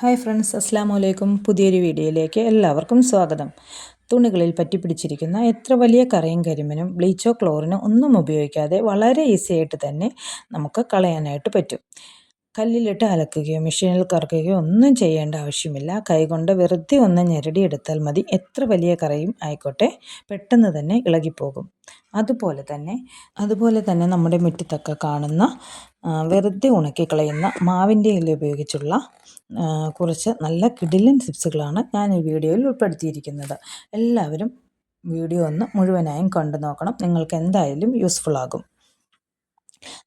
Hi friends അസ്സാം വലൈക്കും പുതിയൊരു വീഡിയോയിലേക്ക് എല്ലാവർക്കും സ്വാഗതം. തുണികളിൽ പറ്റിപ്പിടിച്ചിരിക്കുന്ന എത്ര വലിയ കറയും കരിമനും ബ്ലീച്ചോ ക്ലോറിനോ ഒന്നും ഉപയോഗിക്കാതെ വളരെ ഈസി ആയിട്ട് തന്നെ നമുക്ക് കളയാനായിട്ട് പറ്റും. കല്ലിലിട്ട് അലക്കുകയോ മെഷീനിൽ കറക്കുകയോ ഒന്നും ചെയ്യേണ്ട ആവശ്യമില്ല. കൈകൊണ്ട് വെറുതെ ഒന്ന് ഞെരടിയെടുത്താൽ മതി. എത്ര വലിയ കറയും ആയിക്കോട്ടെ. പെട്ടെന്ന് തന്നെ ഇളകിപ്പോകും. അതുപോലെ തന്നെ അതുപോലെ തന്നെ നമ്മുടെ മുറ്റത്തൊക്കെ കാണുന്ന വെറുതെ ഉണക്കിക്കളയുന്ന മാവിന്റെ ഇല ഉപയോഗിച്ചുള്ള കുറച്ച് നല്ല കിടിലൻ ടിപ്സുകളാണ് ഞാൻ ഈ വീഡിയോയിൽ ഉൾപ്പെടുത്തിയിരിക്കുന്നത്. എല്ലാവരും വീഡിയോ ഒന്ന് മുഴുവനായും കണ്ടു നോക്കണം. നിങ്ങൾക്ക് എന്തായാലും യൂസ്ഫുൾ ആകും.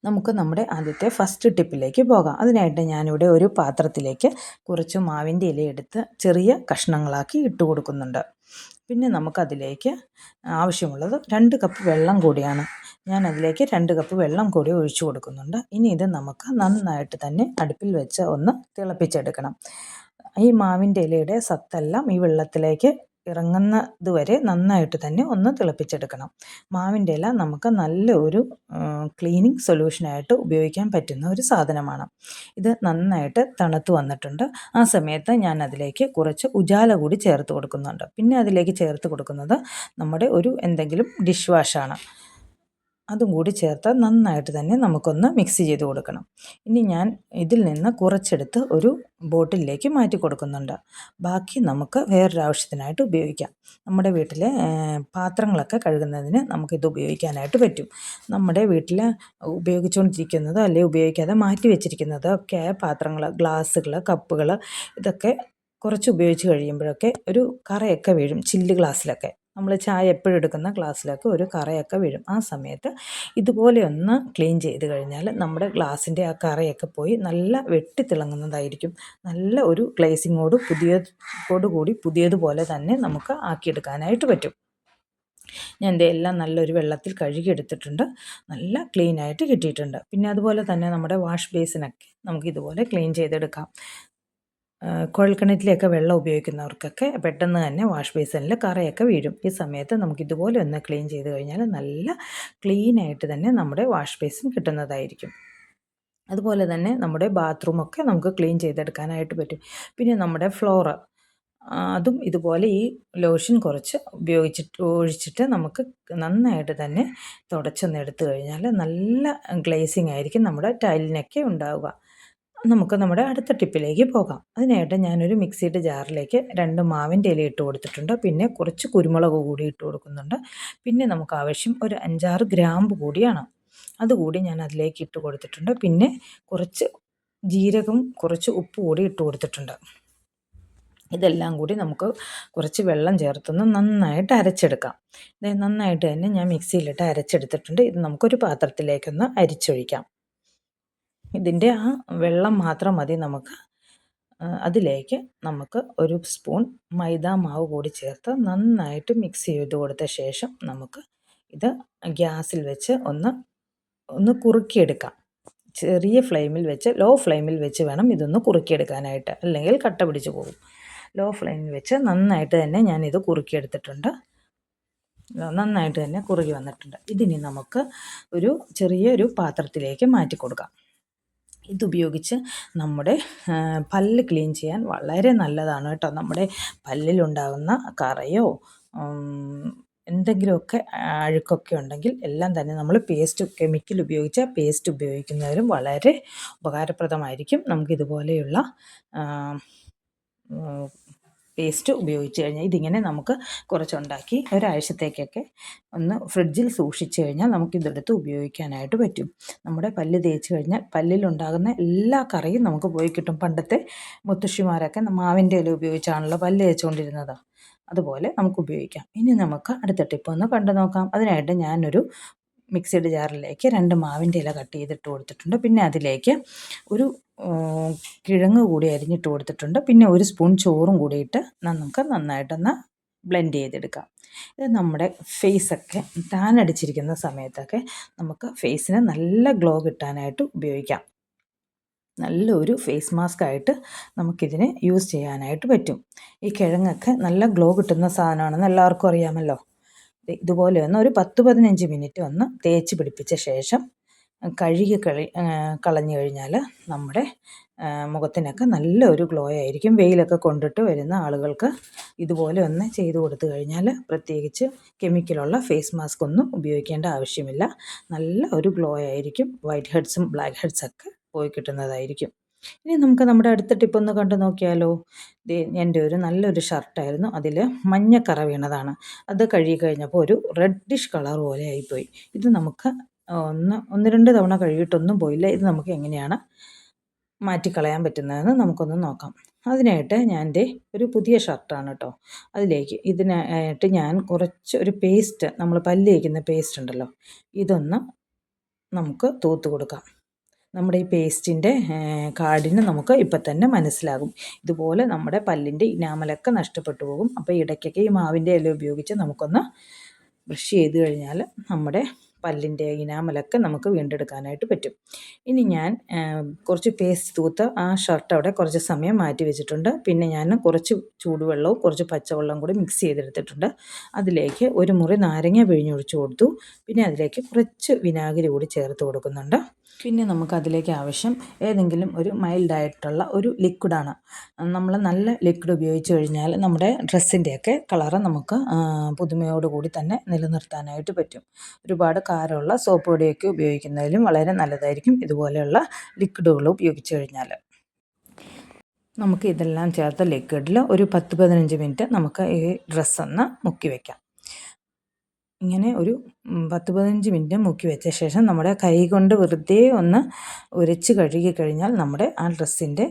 നമുക്ക് നമ്മുടെ ആദ്യത്തെ ഫസ്റ്റ് ടിപ്പിലേക്ക് പോകാം. അതിനായിട്ട് ഞാനിവിടെ ഒരു പാത്രത്തിലേക്ക് കുറച്ച് മാവിന്റെ ഇല എടുത്ത് ചെറിയ കഷ്ണങ്ങളാക്കി ഇട്ട് കൊടുക്കുന്നുണ്ട്. പിന്നെ നമുക്കതിലേക്ക് ആവശ്യമുള്ളത് രണ്ട് കപ്പ് വെള്ളം കൂടിയാണ്. ഞാൻ അതിലേക്ക് രണ്ട് കപ്പ് വെള്ളം കൂടി ഒഴിച്ചു കൊടുക്കുന്നുണ്ട്. ഇനി ഇത് നമുക്ക് നന്നായിട്ട് തന്നെ അടുപ്പിൽ വെച്ച് ഒന്ന് തിളപ്പിച്ചെടുക്കണം. ഈ മാവിന്റെ ഇലയുടെ സത്തെല്ലാം ഈ വെള്ളത്തിലേക്ക് ഇറങ്ങുന്നത് വരെ നന്നായിട്ട് തന്നെ ഒന്ന് തിളപ്പിച്ചെടുക്കണം. മാവിന്റെ ഇല നമുക്ക് നല്ല ഒരു ക്ലീനിങ് സൊല്യൂഷനായിട്ട് ഉപയോഗിക്കാൻ പറ്റുന്ന ഒരു സാധനമാണ്. ഇത് നന്നായിട്ട് തണുത്ത് വന്നിട്ടുണ്ട്. ആ സമയത്ത് ഞാൻ അതിലേക്ക് കുറച്ച് ഉജാല കൂടി ചേർത്ത് കൊടുക്കുന്നുണ്ട്. പിന്നെ അതിലേക്ക് ചേർത്ത് കൊടുക്കുന്നത് നമ്മുടെ ഒരു എന്തെങ്കിലും ഡിഷ് വാഷാണ് അതും കൂടി ചേർത്ത് നന്നായിട്ട് തന്നെ നമുക്കൊന്ന് മിക്സ് ചെയ്ത് കൊടുക്കണം. ഇനി ഞാൻ ഇതിൽ നിന്ന് കുറച്ചെടുത്ത് ഒരു ബോട്ടിലേക്ക് മാറ്റി കൊടുക്കുന്നുണ്ട്. ബാക്കി നമുക്ക് വേറൊരു ആവശ്യത്തിനായിട്ട് ഉപയോഗിക്കാം. നമ്മുടെ വീട്ടിലെ പാത്രങ്ങളൊക്കെ കഴുകുന്നതിന് നമുക്കിത് ഉപയോഗിക്കാനായിട്ട് പറ്റും. നമ്മുടെ വീട്ടിൽ ഉപയോഗിച്ചുകൊണ്ടിരിക്കുന്നത് അല്ലെങ്കിൽ ഉപയോഗിക്കാതെ മാറ്റി വെച്ചിരിക്കുന്നത് ഒക്കെ പാത്രങ്ങൾ ഗ്ലാസ്സുകൾ കപ്പുകൾ ഇതൊക്കെ കുറച്ച് ഉപയോഗിച്ച് കഴിയുമ്പോഴൊക്കെ ഒരു കറയൊക്കെ വീഴും ചില്ല് ഗ്ലാസ്സിലൊക്കെ. നമ്മൾ ചായ എപ്പോഴും എടുക്കുന്ന ഗ്ലാസ്സിലൊക്കെ ഒരു കറയൊക്കെ വീഴും. ആ സമയത്ത് ഇതുപോലെ ഒന്ന് ക്ലീൻ ചെയ്ത് കഴിഞ്ഞാൽ നമ്മുടെ ഗ്ലാസിന്റെ ആ കറയൊക്കെ പോയി നല്ല വെട്ടിത്തിളങ്ങുന്നതായിരിക്കും നല്ല ഒരു ഗ്ലേസിങ്ങോട് പുതിയതോടു കൂടി പുതിയതുപോലെ തന്നെ നമുക്ക് ആക്കിയെടുക്കാനായിട്ട് പറ്റും. ഞാൻ എല്ലാം നല്ലൊരു വെള്ളത്തിൽ കഴുകിയെടുത്തിട്ടുണ്ട് നല്ല ക്ലീനായിട്ട് കിട്ടിയിട്ടുണ്ട്. പിന്നെ അതുപോലെ തന്നെ നമ്മുടെ വാഷ് ബേസിനൊക്കെ നമുക്ക് ഇതുപോലെ ക്ലീൻ ചെയ്തെടുക്കാം. കുഴൽക്കിണറ്റിലൊക്കെ വെള്ളം ഉപയോഗിക്കുന്നവർക്കൊക്കെ പെട്ടെന്ന് തന്നെ വാഷ് ബേസിനിൽ കറയൊക്കെ വീഴും. ഈ സമയത്ത് നമുക്ക് ഇതുപോലെ ഒന്ന് ക്ലീൻ ചെയ്ത് കഴിഞ്ഞാൽ നല്ല ക്ലീനായിട്ട് തന്നെ നമ്മുടെ വാഷ് ബേസിൻ കിട്ടുന്നതായിരിക്കും. അതുപോലെ തന്നെ നമ്മുടെ ബാത്റൂമൊക്കെ നമുക്ക് ക്ലീൻ ചെയ്തെടുക്കാനായിട്ട് പറ്റും. പിന്നെ നമ്മുടെ ഫ്ലോറ് അതും ഇതുപോലെ ഈ ലോഷൻ കുറച്ച് ഉപയോഗിച്ചിട്ട് ഒഴിച്ചിട്ട് നമുക്ക് നന്നായിട്ട് തന്നെ തുടച്ചൊന്ന് എടുത്തു കഴിഞ്ഞാൽ നല്ല ഗ്ലേസിങ് ആയിരിക്കും നമ്മുടെ ടൈലിനൊക്കെ ഉണ്ടാവുക. നമുക്ക് നമ്മുടെ അടുത്ത ടിപ്പിലേക്ക് പോകാം. അതിനായിട്ട് ഞാനൊരു മിക്സിയുടെ ജാറിലേക്ക് രണ്ട് മാവിന്റെ ഇല ഇട്ട് കൊടുത്തിട്ടുണ്ട്. പിന്നെ കുറച്ച് കുരുമുളക് കൂടി ഇട്ട് കൊടുക്കുന്നുണ്ട്. പിന്നെ നമുക്ക് ആവശ്യം ഒരു അഞ്ചാറ് ഗ്രാമ്പ് കൂടിയാണ്. അതുകൂടി ഞാൻ അതിലേക്ക് ഇട്ട് കൊടുത്തിട്ടുണ്ട്. പിന്നെ കുറച്ച് ജീരകം കുറച്ച് ഉപ്പ് കൂടി ഇട്ട് കൊടുത്തിട്ടുണ്ട്. ഇതെല്ലാം കൂടി നമുക്ക് കുറച്ച് വെള്ളം ചേർത്തൊന്ന് നന്നായിട്ട് അരച്ചെടുക്കാം. നന്നായിട്ട് തന്നെ ഞാൻ മിക്സിയിലിട്ട് അരച്ചെടുത്തിട്ടുണ്ട്. ഇത് നമുക്കൊരു പാത്രത്തിലേക്കൊന്ന് അരിച്ചൊഴിക്കാം. ഇതിന്റെ ആ വെള്ളം മാത്രം മതി നമുക്ക്. അതിലേക്ക് നമുക്ക് ഒരു സ്പൂൺ മൈദ മാവ് കൂടി ചേർത്ത് നന്നായിട്ട് മിക്സ് ചെയ്ത് കൊടുത്ത ശേഷം നമുക്ക് ഇത് ഗ്യാസിൽ വെച്ച് ഒന്ന് ഒന്ന് കുറുക്കിയെടുക്കാം. ചെറിയ ഫ്ലെയിമിൽ വെച്ച് ലോ ഫ്ലെയിമിൽ വെച്ച് വേണം ഇതൊന്ന് കുറുക്കിയെടുക്കാനായിട്ട്. അല്ലെങ്കിൽ കട്ട പിടിച്ച് പോകും. ലോ ഫ്ലെയിമിൽ വെച്ച് നന്നായിട്ട് തന്നെ ഞാനിത് കുറുക്കിയെടുത്തിട്ടുണ്ട്. നന്നായിട്ട് തന്നെ കുറുകി വന്നിട്ടുണ്ട്. ഇതിനി നമുക്ക് ഒരു ചെറിയൊരു പാത്രത്തിലേക്ക് മാറ്റി കൊടുക്കാം ഇതുപയോഗിച്ച് നമ്മുടെ പല്ല് ക്ലീൻ ചെയ്യാൻ വളരെ നല്ലതാണ് കേട്ടോ. നമ്മുടെ പല്ലിലുണ്ടാകുന്ന കറയോ എന്തെങ്കിലുമൊക്കെ അഴുക്കൊക്കെ ഉണ്ടെങ്കിൽ എല്ലാം തന്നെ നമ്മൾ പേസ്റ്റ് കെമിക്കൽ ഉപയോഗിച്ച പേസ്റ്റ് ഉപയോഗിക്കുന്നതിലും വളരെ ഉപകാരപ്രദമായിരിക്കും. നമുക്കിതുപോലെയുള്ള പേസ്റ്റ് ഉപയോഗിച്ച് കഴിഞ്ഞാൽ ഇതിങ്ങനെ നമുക്ക് കുറച്ചുണ്ടാക്കി ഒരാഴ്ചത്തേക്കൊക്കെ ഒന്ന് ഫ്രിഡ്ജിൽ സൂക്ഷിച്ചു കഴിഞ്ഞാൽ നമുക്കിതെടുത്ത് ഉപയോഗിക്കാനായിട്ട് പറ്റും. നമ്മുടെ പല്ല് തേച്ച് കഴിഞ്ഞാൽ പല്ലിലുണ്ടാകുന്ന എല്ലാ കറിയും നമുക്ക് പോയി കിട്ടും. പണ്ടത്തെ മുത്തശ്ശിമാരൊക്കെ മാവിന്റെ ഇല ഉപയോഗിച്ചാണല്ലോ പല്ല് തേച്ചുകൊണ്ടിരുന്നത്. അതുപോലെ നമുക്ക് ഉപയോഗിക്കാം. ഇനി നമുക്ക് അടുത്ത ടിപ്പ് ഒന്ന് കണ്ടു നോക്കാം. അതിനായിട്ട് ഞാനൊരു മിക്സിയുടെ ജാറിലേക്ക് രണ്ട് മാവിന്റെ ഇല കട്ട് ചെയ്തിട്ട് കൊടുത്തിട്ടുണ്ട്. പിന്നെ അതിലേക്ക് ഒരു കിഴങ്ങ് കൂടി അരിഞ്ഞിട്ട് കൊടുത്തിട്ടുണ്ട്. പിന്നെ ഒരു സ്പൂൺ ചോറും കൂടിയിട്ട് നമുക്ക് നന്നായിട്ടൊന്ന് ബ്ലെൻഡ് ചെയ്തെടുക്കാം. ഇത് നമ്മുടെ ഫേസൊക്കെ ടാൻ അടിച്ചിരിക്കുന്ന സമയത്തൊക്കെ നമുക്ക് ഫേസിന് നല്ല ഗ്ലോ കിട്ടാനായിട്ട് ഉപയോഗിക്കാം. നല്ലൊരു ഫേസ് മാസ്ക് ആയിട്ട് നമുക്കിതിനെ യൂസ് ചെയ്യാനായിട്ട് പറ്റും. ഈ കിഴങ്ങൊക്കെ നല്ല ഗ്ലോ കിട്ടുന്ന സാധനമാണെന്ന് എല്ലാവർക്കും അറിയാമല്ലോ. ഇതുപോലെ ഒന്ന് ഒരു പത്ത് പതിനഞ്ച് മിനിറ്റ് ഒന്ന് തേച്ച് പിടിപ്പിച്ച ശേഷം കഴുകി കളി കളഞ്ഞു കഴിഞ്ഞാൽ നമ്മുടെ മുഖത്തിനൊക്കെ നല്ല ഒരു ഗ്ലോ ആയിരിക്കും. വെയിലൊക്കെ കൊണ്ടിട്ട് വരുന്ന ആളുകൾക്ക് ഇതുപോലെ ഒന്ന് ചെയ്തു കൊടുത്തു കഴിഞ്ഞാൽ പ്രത്യേകിച്ച് കെമിക്കലുള്ള ഫേസ് മാസ്ക് ഒന്നും ഉപയോഗിക്കേണ്ട ആവശ്യമില്ല. നല്ല ഒരു ഗ്ലോ ആയിരിക്കും. വൈറ്റ് ഹെഡ്സും ബ്ലാക്ക് ഹെഡ്സൊക്കെ പോയി കിട്ടുന്നതായിരിക്കും. ഇനി നമുക്ക് നമ്മുടെ അടുത്ത ടിപ്പ് ഒന്ന് കണ്ടു നോക്കിയാലോ. എന്റെ ഒരു നല്ലൊരു ഷർട്ടായിരുന്നു അതിൽ മഞ്ഞക്കറ വീണതാണ്. അത് കഴുകി കഴിഞ്ഞപ്പോൾ ഒരു റെഡിഷ് കളർ പോലെ ആയിപ്പോയി. ഇത് നമുക്ക് ഒന്ന് ഒന്ന് രണ്ട് തവണ കഴുകിയിട്ടൊന്നും പോയില്ല. ഇത് നമുക്ക് എങ്ങനെയാണ് മാറ്റിക്കളയാൻ പറ്റുന്നതെന്ന് നമുക്കൊന്ന് നോക്കാം. അതിനായിട്ട് ഞാൻ എന്റെ ഒരു പുതിയ ഷർട്ടാണ് കേട്ടോ അതിലേക്ക് ഇതിനായിട്ട് ഞാൻ കുറച്ച് ഒരു പേസ്റ്റ് നമ്മൾ പല്ല് പേസ്റ്റ് ഉണ്ടല്ലോ ഇതൊന്ന് നമുക്ക് തൂത്ത് കൊടുക്കാം. നമ്മുടെ ഈ പേസ്റ്റിന്റെ കാർഡിന് നമുക്ക് ഇപ്പം തന്നെ മനസ്സിലാകും. ഇതുപോലെ നമ്മുടെ പല്ലിന്റെ ഇനാമലൊക്കെ നഷ്ടപ്പെട്ടു പോകും. അപ്പോൾ ഇടയ്ക്കൊക്കെ ഈ മാവിന്റെ ഇല ഉപയോഗിച്ച് നമുക്കൊന്ന് ബ്രഷ് ചെയ്ത് കഴിഞ്ഞാൽ നമ്മുടെ പല്ലിന്റെ ഇനാമലൊക്കെ നമുക്ക് വീണ്ടെടുക്കാനായിട്ട് പറ്റും. ഇനി ഞാൻ കുറച്ച് പേസ്റ്റ് തൂത്ത് ആ ഷർട്ട് അവിടെ കുറച്ച് സമയം മാറ്റി വെച്ചിട്ടുണ്ട്. പിന്നെ ഞാൻ കുറച്ച് ചൂടുവെള്ളവും കുറച്ച് പച്ചവെള്ളവും കൂടി മിക്സ് ചെയ്തെടുത്തിട്ടുണ്ട്. അതിലേക്ക് ഒരു മുറി നാരങ്ങ പിഴിഞ്ഞൊഴിച്ച് കൊടുത്തു. പിന്നെ അതിലേക്ക് കുറച്ച് വിനാഗിരി കൂടി ചേർത്ത് കൊടുക്കുന്നുണ്ട്. പിന്നെ നമുക്ക് അതിലേക്ക് ആവശ്യം ഏതെങ്കിലും ഒരു മൈൽഡായിട്ടുള്ള ഒരു ലിക്വിഡാണ് നമ്മൾ നല്ല ലിക്വിഡ് ഉപയോഗിച്ച് കഴിഞ്ഞാൽ നമ്മുടെ ഡ്രസ്സിന്റെയൊക്കെ കളറ് നമുക്ക് പുതുമയോടുകൂടി തന്നെ നിലനിർത്താനായിട്ട് പറ്റും. ഒരുപാട് കാരമുള്ള സോപ്പ് പൊടിയൊക്കെ ഉപയോഗിക്കുന്നതിലും വളരെ നല്ലതായിരിക്കും ഇതുപോലെയുള്ള ലിക്വിഡുകൾ ഉപയോഗിച്ച് കഴിഞ്ഞാൽ നമുക്ക് ഇതെല്ലാം ചേർത്ത ലിക്വിഡിൽ ഒരു പത്ത് പതിനഞ്ച് മിനിറ്റ് നമുക്ക് ഈ ഡ്രസ്സൊന്ന് മുക്കി വയ്ക്കാം ഇങ്ങനെ ഒരു പത്ത് പതിനഞ്ച് മിനിറ്റ് മുക്കി വെച്ച ശേഷം നമ്മുടെ കൈ കൊണ്ട് വെറുതെ ഒന്ന് ഉരച്ച് കഴുകി കഴിഞ്ഞാൽ നമ്മുടെ ആ ഡ്രസ്സിന്റെ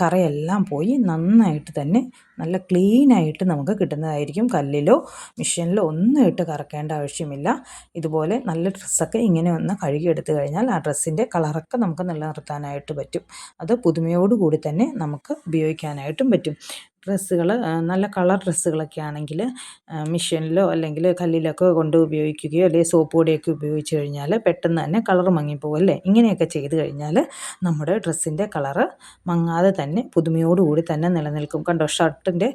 കറയെല്ലാം പോയി നന്നായിട്ട് തന്നെ നല്ല ക്ലീനായിട്ട് നമുക്ക് കിട്ടുന്നതായിരിക്കും. കല്ലിലോ മിഷീനിലോ ഒന്നും ഇട്ട് കറക്കേണ്ട ആവശ്യമില്ല. ഇതുപോലെ നല്ല ഡ്രസ്സൊക്കെ ഇങ്ങനെ ഒന്ന് കഴുകിയെടുത്ത് കഴിഞ്ഞാൽ ആ ഡ്രസ്സിന്റെ കളറൊക്കെ നമുക്ക് നിലനിർത്താനായിട്ട് പറ്റും. അത് പുതുമയോടുകൂടി തന്നെ നമുക്ക് ഉപയോഗിക്കാനായിട്ടും പറ്റും. ഡ്രസ്സുകൾ നല്ല കളർ ഡ്രസ്സുകളൊക്കെ ആണെങ്കിൽ മിഷീനിലോ അല്ലെങ്കിൽ കല്ലിലൊക്കെ കൊണ്ട് ഉപയോഗിക്കുകയോ അല്ലെങ്കിൽ സോപ്പ് പൊടിയൊക്കെ ഉപയോഗിച്ച് കഴിഞ്ഞാൽ പെട്ടെന്ന് തന്നെ കളർ മങ്ങിപ്പോകും അല്ലേ? ഇങ്ങനെയൊക്കെ ചെയ്ത് കഴിഞ്ഞാൽ നമ്മുടെ ഡ്രസ്സിന്റെ കളറ് മങ്ങാതെ തന്നെ പുതുമയോടുകൂടി തന്നെ നിലനിൽക്കും. കണ്ടോ? ഷർട്ടിന്റെ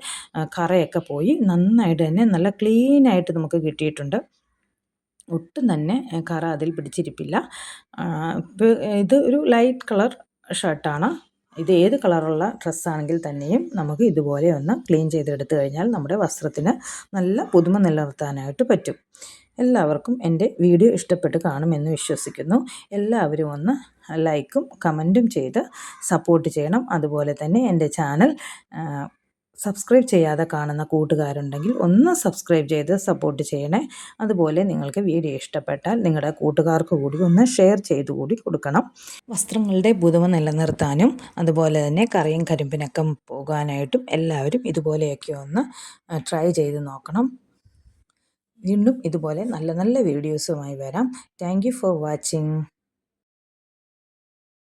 കറയൊക്കെ പോയി നന്നായിട്ട് തന്നെ നല്ല ക്ലീനായിട്ട് നമുക്ക് കിട്ടിയിട്ടുണ്ട്. ഒട്ടും തന്നെ കറ അതിൽ പിടിച്ചിരിപ്പില്ല. ഇത് ഒരു ലൈറ്റ് കളർ ഷർട്ടാണ് ഇത് ഏത് കളറുള്ള ഡ്രസ്സാണെങ്കിൽ തന്നെയും നമുക്ക് ഇതുപോലെ ഒന്ന് ക്ലീൻ ചെയ്തെടുത്തു കഴിഞ്ഞാൽ നമ്മുടെ വസ്ത്രത്തിന് നല്ല പുതുമ നിലനിർത്താനായിട്ട് പറ്റും. എല്ലാവർക്കും എന്റെ വീഡിയോ ഇഷ്ടപ്പെട്ട് കാണുമെന്ന് വിശ്വസിക്കുന്നു. എല്ലാവരും ഒന്ന് ലൈക്കും കമന്റും ചെയ്ത് സപ്പോർട്ട് ചെയ്യണം. അതുപോലെ തന്നെ എന്റെ ചാനൽ സബ്സ്ക്രൈബ് ചെയ്യാതെ കാണുന്ന കൂട്ടുകാരുണ്ടെങ്കിൽ ഒന്ന് സബ്സ്ക്രൈബ് ചെയ്ത് സപ്പോർട്ട് ചെയ്യണേ. അതുപോലെ നിങ്ങൾക്ക് വീഡിയോ ഇഷ്ടപ്പെട്ടാൽ നിങ്ങളുടെ കൂട്ടുകാർക്ക് കൂടി ഒന്ന് ഷെയർ ചെയ്ത് കൂടി കൊടുക്കണം. വസ്ത്രങ്ങളുടെ പുതുമ നിലനിർത്താനും അതുപോലെ തന്നെ കറിയും കരിമ്പിനൊക്കെ പോകാനായിട്ടും എല്ലാവരും ഇതുപോലെയൊക്കെ ഒന്ന് ട്രൈ ചെയ്ത് നോക്കണം. വീണ്ടും ഇതുപോലെ നല്ല നല്ല വീഡിയോസുമായി വരാം. Thank for watching